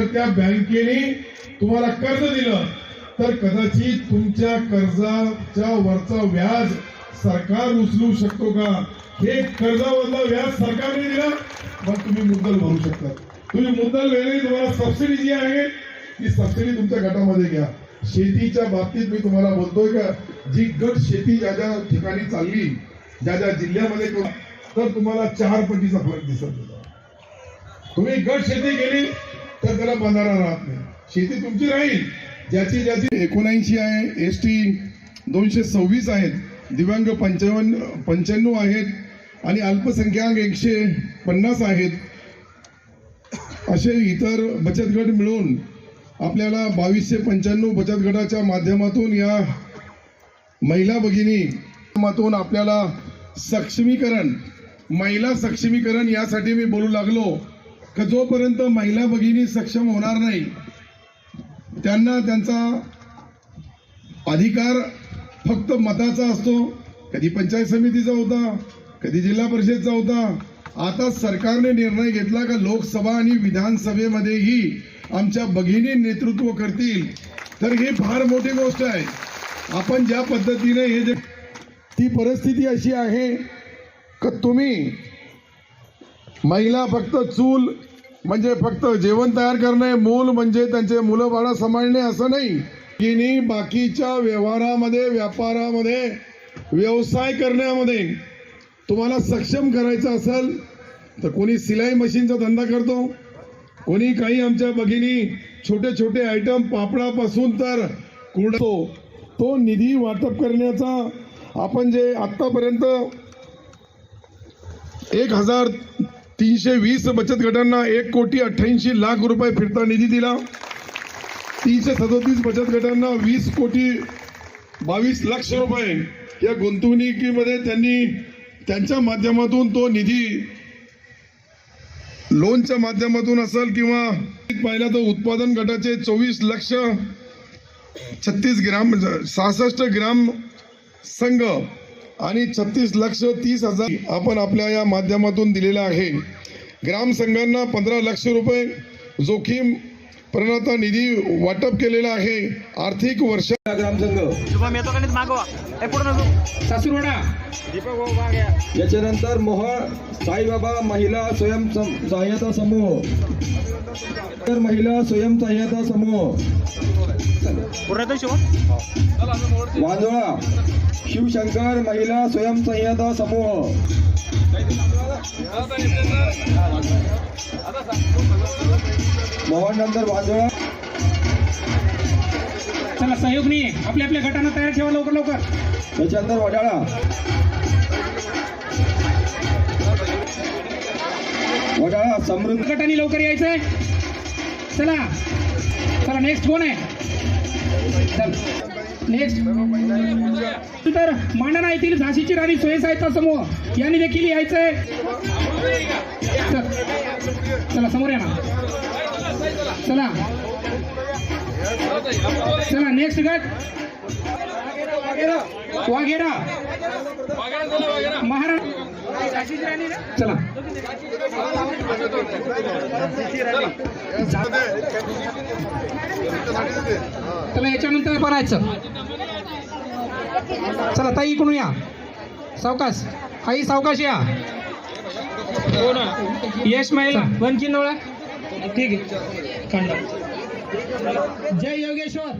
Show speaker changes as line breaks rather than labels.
जर त्या बँकेने तुम्हाला कर्ज दिलं तर कदाचित तुमच्या कर्जाच्या वरचा व्याज सरकार उचलू शकतो का? हे कर्जावरलं व्याज सरकारने दिलं मग तुम्ही मुद्दल भरू शकता. तुम्ही मुद्दल वेळेने तुम्हाला सबसिडी जी आहे ती सबसिडी तुमच्या गटामध्ये घ्या. शेतीच्या बाबतीत मी तुम्हाला बोलतोय का? जी गट शेती ज्या ज्या ठिकाणी चालली ज्या ज्या जिल्ह्यामध्ये तर तुम्हाला चार पटीचा फरक दिसत होता. तुम्ही गट शेती केली तर त्याला बंधारा राहत नाही. शेती तुमची राहील. ज्याची ज्याची एकोणऐंशी आहे एस टी दोनशे सव्वीस आहेत दिव्यांग पंचावन्न पंच्याण्णव आहेत आणि अल्पसंख्याक एकशे पन्नास आहेत असे इतर बचत गट मिळून आपल्याला बावीसशे पंच्याण्णव बचत गटाच्या माध्यमातून या महिला भगिनी माध्यमातून आपल्याला सक्षमीकरण महिला सक्षमीकरण यासाठी मी बोलू लागलो. का जोपर्यंत महिला भगिनी सक्षम होणार नाही त्यांना त्यांचा अधिकार फक्त मताचा असतो. कधी पंचायत समितीचा होता कधी जिल्हा परिषदचा होता. आता सरकारने निर्णय घेतला का लोकसभा आणि विधानसभेमध्येही आमच्या भगिनी नेतृत्व करतील. तर ही फार मोठी गोष्ट आहे. आपण ज्या पद्धतीने हे जे ती परिस्थिती अशी आहे का तुम्ही महिला फक्त चूल म्हणजे फक्त जेवण तयार करणे मूल म्हणजे त्यांचे मुलं बाळा सांभाळणे असं नाही. की बाकीच्या व्यवहारामध्ये व्यापारामध्ये व्यवसाय करण्यामध्ये तुम्हाला सक्षम करायचं असेल तर कोणी सिलाई मशीनचा धंदा करतो. कोणी काही आमच्या भगिनी छोटे छोटे आयटम पापडापासून तर कुरडतो तो निधी वाटप करण्याचा आपण जे आत्तापर्यंत एक हजार तीनशे वीस बचत गटांना एक कोटी अठ्ठ्याऐंशी लाख रुपये फिरता निधी दिला. तीनशे सदोतीस बचत गटांना वीस कोटी बावीस लक्ष रुपये या गुंतवणुकीमध्ये त्यांनी त्यांच्या माध्यमातून तो निधी लोनच्या माध्यमातून असेल किंवा पाहिला तर उत्पादन गटाचे चोवीस लक्ष छत्तीस ग्राम म्हणजे सहासष्ट ग्राम संघ आणि छत्तीस लक्ष तीस हजार आपण आपल्या या माध्यमातून दिलेला आहे. ग्राम संघांना पंधरा लक्ष रुपये जोखीम प्रणता निधी वाटप केलेला आहे. आर्थिक वर्ष
ग्रामसंघ
सासूरवाडा.
याच्यानंतर मोहोळ साईबाबा महिला स्वयं सहाय्यता समूह. तर महिला स्वयं सहाय्यता समूह.
शुभम
वांजोळा शिवशंकर महिला स्वयं सहाय्यता समूह. मोहन नंतर वांजोळा.
चला सहयोग नाही आपल्या आपल्या गटांना तयार ठेवा लवकर लवकर.
त्याच्यानंतर वडाळा वडाळा समृद्ध.
गटांनी लवकर यायचंय. चला चला नेक्स्ट कोण आहे? नेक्स्ट तर मांडणा येथील झाशीची राणी स्वयंसहायता समूह यांनी देखील यायचंय. चल. समोर या ना. चला. चला नेक्स्ट गट. वाघेरा. महाराज चला. चला याच्यानंतर करायचं चला ताई इकडून या. सावकाश. आई सावकाश या. यश महिला. नवळा ठीक आहे. जय योगेश्वर.